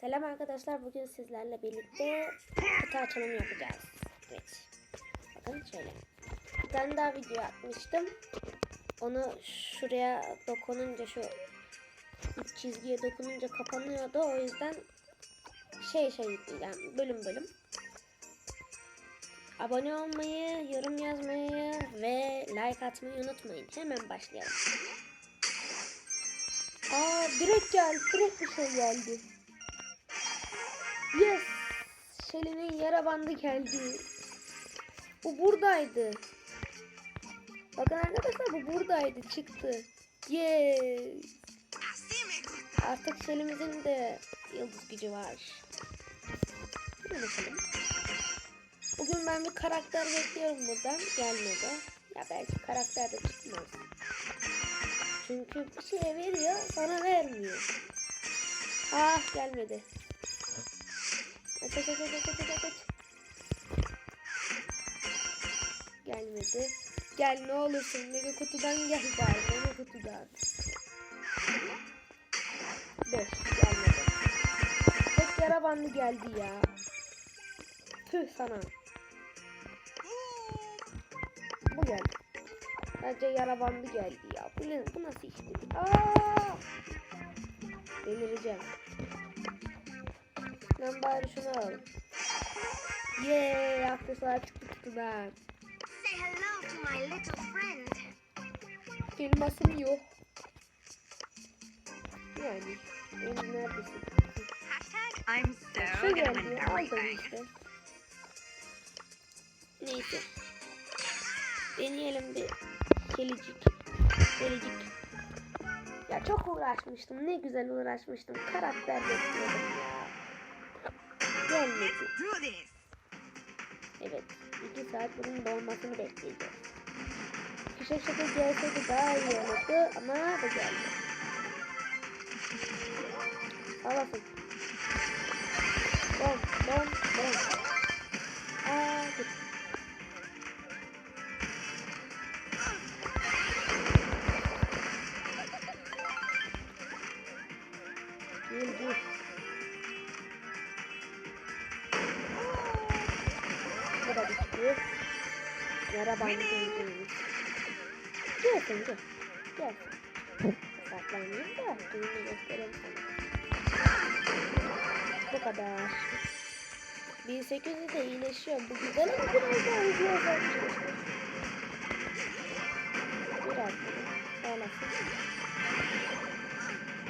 Selam arkadaşlar. Bugün sizlerle birlikte kutu açılımı yapacağız. Evet. Bakın şöyle. Bir tane daha video atmıştım. Onu şuraya dokununca şu çizgiye dokununca kapanıyordu. O yüzden şey şey yani bölüm bölüm. Abone olmayı, yorum yazmayı ve like atmayı unutmayın. Hemen başlayalım. Aa direkt geldi. Direkt bir şey geldi. Yes. Şeli'nin yara bandı geldi. Bu buradaydı. Bakın arkadaşlar bu buradaydı. Çıktı. Yes. Artık Şeli'mizin de yıldız gücü var. Bakalım. Bugün ben bir karakter bekliyorum buradan. Gelmedi. Ya belki karakter de çıkmaz. Çünkü bir şey veriyor sonra vermiyor. Ah gelmedi. Aç aç aç aç aç aç aç. Gelmedi. Gel ne olursun mega kutudan gel bari mega kutudan. Beş gelmedi. Tek yara bandı geldi ya. Tüh sana. Bu geldi. Sadece yara bandı geldi ya. Bu, ne, bu nasıl işti? Aa! Delireceğim. Ben bari şunu alalım. Yeee aksesuar çıktı kutudan. Filmasım yok. Yani. Benim neredesin? I'm so Şu geldi. Aldım işte. Neyse. Deneyelim bir kelicik. Kelicik. Ya çok uğraşmıştım. Ne güzel uğraşmıştım. Karakter bekliyordum ya. Gelmedi. Evet. iki saat bunun dolmasını bekleyeceğiz. Fişek şaka gelseydi daha iyi olurdu ama bu geldi. Havasın. Gelsin gel. Gelsin. Saklanmayayım da düğünü göstereyim sana. Bu kadar. 1800 de iyileşiyor. Bu güzel ama biraz daha hızlı olacak. Biraz daha. Olasın.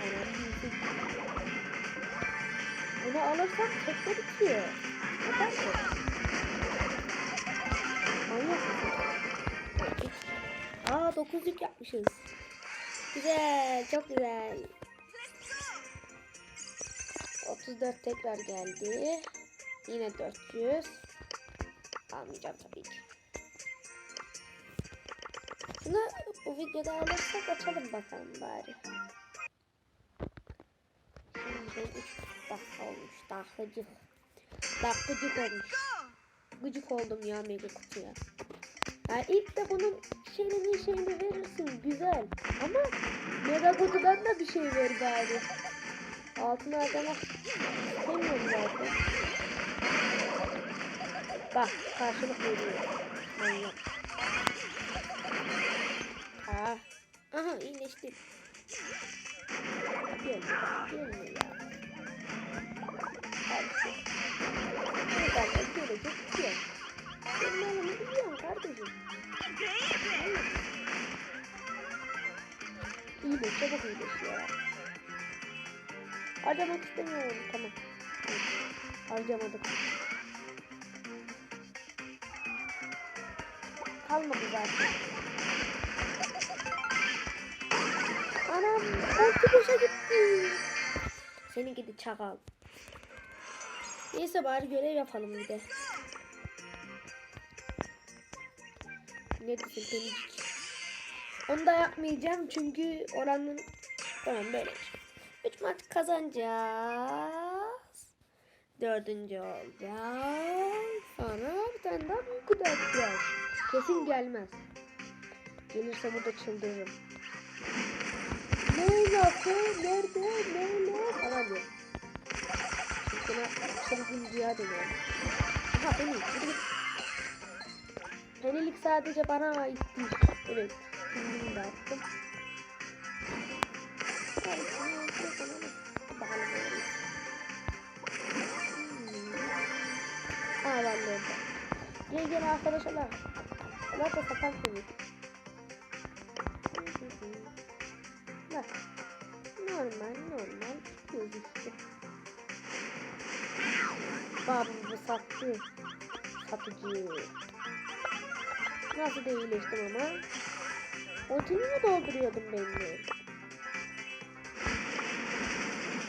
Aynen 1800. Bunu alırsak tekte bitiyor. Neden? Manyak mısın? Aa 9'luk yapmışız. Güzel, çok güzel. 34 tekrar geldi. Yine 400. Almayacağım tabii ki. Şunu bu videoda alırsak açalım bakalım bari. Şimdi 3 dakika olmuş. Daha gıcık. Daha gıcık olmuş. Gıcık oldum ya mega kutuya. Yani ilk de bunun şeyini şeyini verirsin güzel. Ama mega kutudan da bir şey ver bari. Altına harcamak istemiyorum zaten. Bak karşılık veriyor. Manyak. Ha. Aha iyileşti. Gel. Gelme ya. Hadi. Buradan da gelecek gel. Senin oğlunu biliyorum kardeşim. İyileş çabuk iyileş ya. Harcamak istemiyorum. Tamam. Harcamadık. Kalmadı zaten. Anam ulti boşa gitti. Seni gidi çakal. Neyse bari görev yapalım bir de. Ne desin penicik. Onu da yapmayacağım çünkü oranın tamam böyle. Üç maç kazanacağız. Dördüncü olacağız. Sonra bir tane daha büyük atacağız. Kesin gelmez. Gelirse burada çıldırırım. Ne nasıl? Nerede? Ne ne? Falan diyor. Sonra çılgıncıya dönüyorum. Aha beni. Yürü git. Penelik sadece bana ait değil. Evet. Kendimi de attım. Aa ben de. Gel gel arkadaşlar. Bunlar da sapan seni. Bak. Normal normal çıkıyoruz işte. Babamı sattı. Satıcı. Nasıl da iyileştim ama. Otunu mu dolduruyordum de?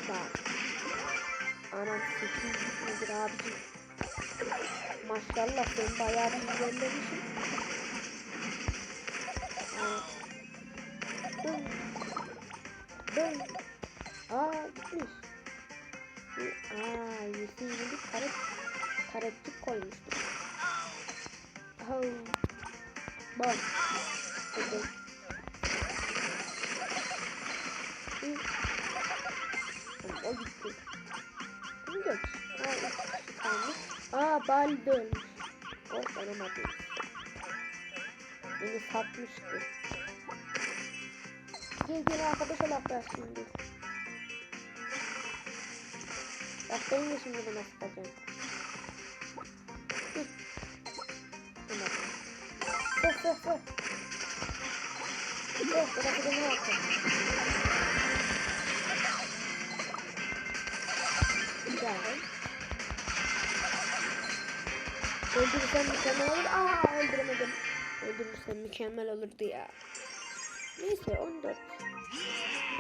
Bak. Anam sekiz nedir abicim? Maşallah sen bayağı bir ilerlemişsin. Dın. Dın. Aa gitmiş. Aa yeşil bir karet, karetçik koymuştum. Oh. Bak. Tamam, O gitti. Bunu geç. Aa, üç kişi kalmış. Aa bal dönmüş. O benim adım. Beni satmıştı. Gel gel arkadaşa laf ver şimdi. Bak ben de şimdi buna sıkacağım. Sık sık. Sık bırak bunu yapın. Güzel. Öldürürsem mükemmel olur. Aa öldüremedim. Öldürürsem mükemmel olurdu ya. Neyse 14.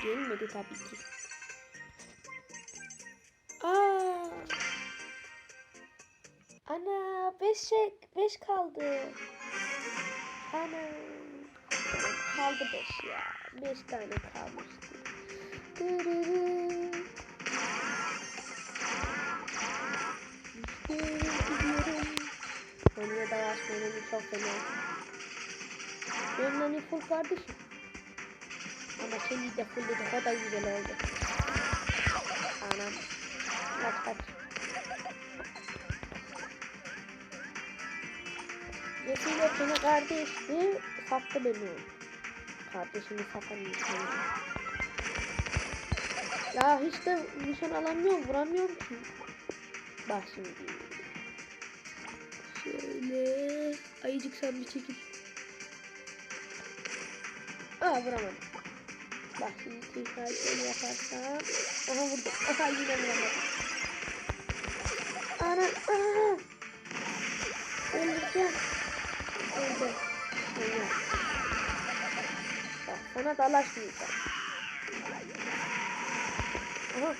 Gelmedi tabii ki. Aa. Ana 5 5 kaldı. Ana. Kaldı 5 ya. 5 tane kalmıştı. Dırırı. Gidiyorum. Konuya davaş menemi çok fena. Benim hani full kardeşim. Ama şimdi de full dedi. O da güzel oldu. Anam. Kaç kaç. Yesiyle seni kardeşti. Sattı beni. Kardeşimi satan insan. Ya hiç de nişan alamıyorum. Vuramıyorum ki. Bak şimdi. Şöyle. Ayıcık sen bir çekil. Aa vuramadım. Bak şimdi tekrar şöyle yaparsam. Aha vurdum. Aha yine vuramadım. Ana ana. Öldüreceğim. Öldü. Öldü. Bak sana dalaşmayacağım. Aha.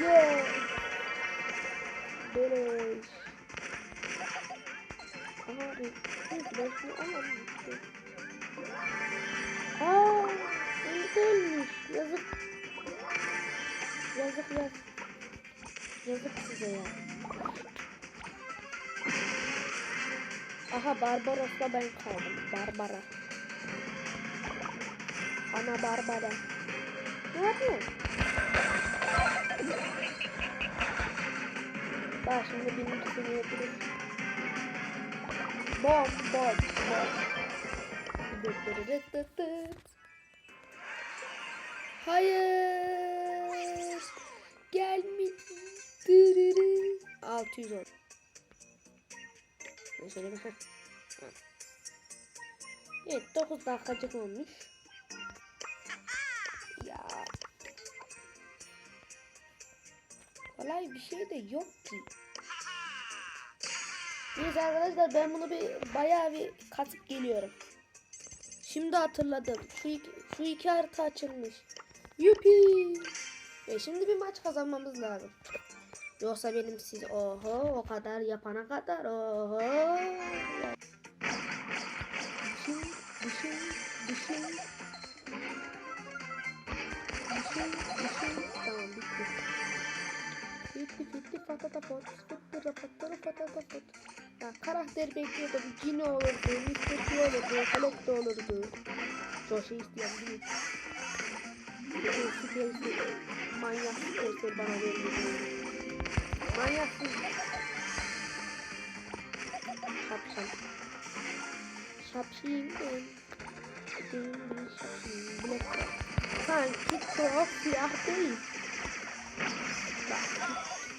Yeah. Beleş. Aha bir. Neyse ben şunu alalım işte. Aa, beni ölmüş. Yazık. Yazık yazık. Yazık size ya. Aha Barbaros'ta ben kaldım. Barbara. Ana Barbara. Ne yapıyorsun? Bak şimdi benimkisini yapıyoruz. Bom bom bom. Hayır. Gelmedi. 610. Şunu şöyle bir ha. Tamam. Evet 9 dakikacık olmuş. Ya. Kolay bir şey de yok ki. Neyse arkadaşlar ben bunu bir bayağı bir katıp geliyorum. Şimdi hatırladım. Şu iki, şu iki harita açılmış. Yupi. E şimdi bir maç kazanmamız lazım. Yoksa benim siz oho o kadar yapana kadar oho. Düşün, düşün, düşün. Düşün, düşün. Tamam bitti. Bitti bitti patata pot. Bitti rapatara patata pot. Ya karakter bekliyordum. Cino olurdu, Mr. P olurdu, Colette olurdu. Josh'u isteyen değil. Bir de süper manyak süpersel bana verildi. Manyaksın. Şapşal. Şapşiyim ben. Benim bir şapşiyim. Black. Sanki çok siyah değil. Bak,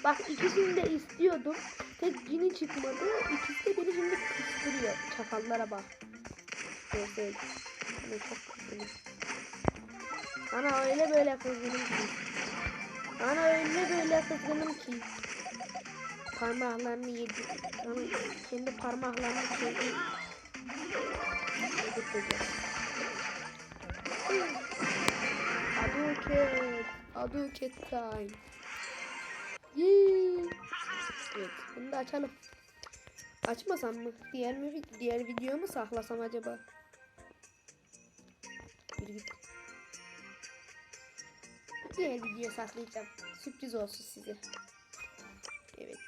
bak ikisini de istiyordum. Tek cini çıkmadı. İkisi de beni şimdi kıstırıyor. Çakallara bak. Neyse. Ne çok kızgınım. Bana öyle böyle kızgınım ki. Bana öyle böyle kızgınım ki. Parmaklarını yedi. Bana kendi parmaklarını kendi yedirteceğim. Aduket. Aduket time. Yee. Evet, bunu da açalım. Açmasam mı? Diğer mi diğer videoyu mu saklasam acaba? Yürü git. Diğer videoya saklayacağım. Sürpriz olsun size.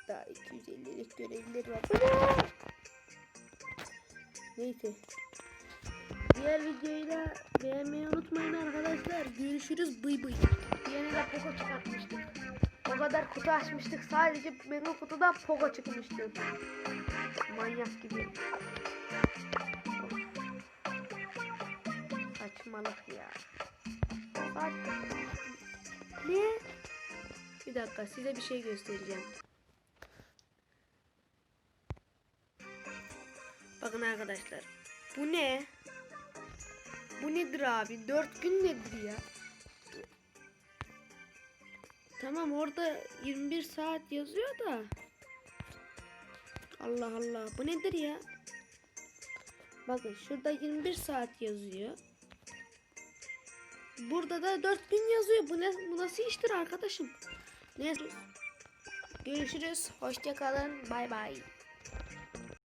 Daha 250'lik görevler var. Neyse. Diğer videoyu da beğenmeyi unutmayın arkadaşlar. Görüşürüz. Bıy bıy. Yeni de Poco çıkartmıştık. O kadar kutu açmıştık. Sadece benim kutuda Poco çıkmıştı. Manyak gibi. Saçmalık ya. Saç... Ne? Bir dakika size bir şey göstereceğim. Arkadaşlar. Bu ne? Bu nedir abi? Dört gün nedir ya? Tamam orada 21 saat yazıyor da. Allah Allah. Bu nedir ya? Bakın şurada 21 saat yazıyor. Burada da 4 gün yazıyor. Bu, ne, bu nasıl iştir arkadaşım? Neyse. Görüşürüz. Hoşça kalın. Bay bay.